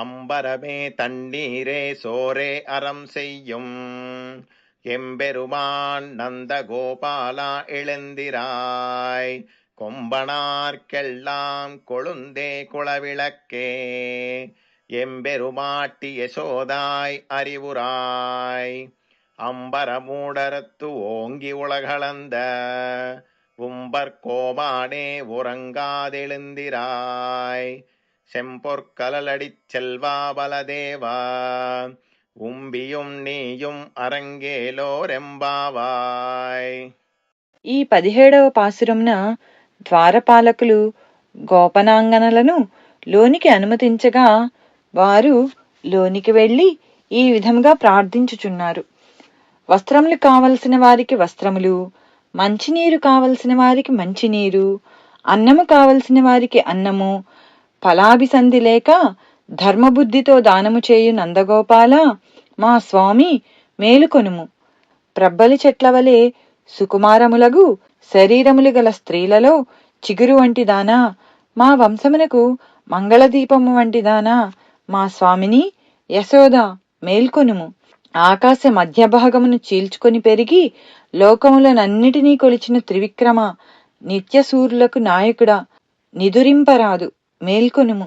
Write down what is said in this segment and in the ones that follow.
அம்பரமே தண்ணீரே சோரே அறம் செய்யும். எம்பெருமான் நந்த கோபாலா எழுந்திராய். கொம்பனார்க்கெல்லாம் கொழுந்தே குளவிளக்கே. எம்பெருமாட்டி யசோதாய் அறிவுராய். அம்பரமூடரத்து ஓங்கி உலகளந்த. உம்பர் கோமானே உறங்காதெழுந்திராய். செம்பொற்கலலடிச் செல்வா பலதேவா உம்பியும் நீயும் అరంగేలోరెంబావాయ్ ఈ పదిహేడవ పాసురంన ద్వారపాలకులు గోపనాంగనలను లోనికి అనుమతించగా వారు లోనికి వెళ్ళి ఈ విధంగా ప్రార్థించుచున్నారు వస్త్రములు కావలసిన వారికి వస్త్రములు మంచినీరు కావలసిన వారికి మంచినీరు అన్నము కావలసిన వారికి అన్నము ఫలాభిసంధి లేక ధర్మబుద్ధితో దానము చేయు నందగోపాల మా స్వామి మేలుకొనుము. ప్రబ్బలి చెట్ల వలె సుకుమారములగు శరీరములు గల స్త్రీలలో చిగురు వంటి దానా మా వంశమునకు మంగళదీపము వంటి దానా మా స్వామిని యశోద మేల్కొనుము. ఆకాశ మధ్య భాగమును చీల్చుకొని పెరిగి లోకములనన్నిటినీ కొలిచిన త్రివిక్రమ నిత్యసూరులకు నాయకుడా నిదురింపరాదు. మేల్కొనుము.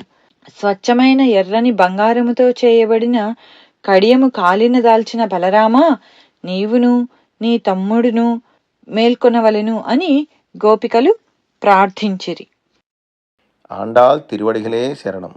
స్వచ్ఛమైన ఎర్రని బంగారముతో చేయబడిన కడియము కాలిన దాల్చిన బలరామా నీవును నీ తమ్ముడును మేల్కొనవలెను అని గోపికలు ప్రార్థించిరి. ఆండాల్ తిరువడిగలే శరణం.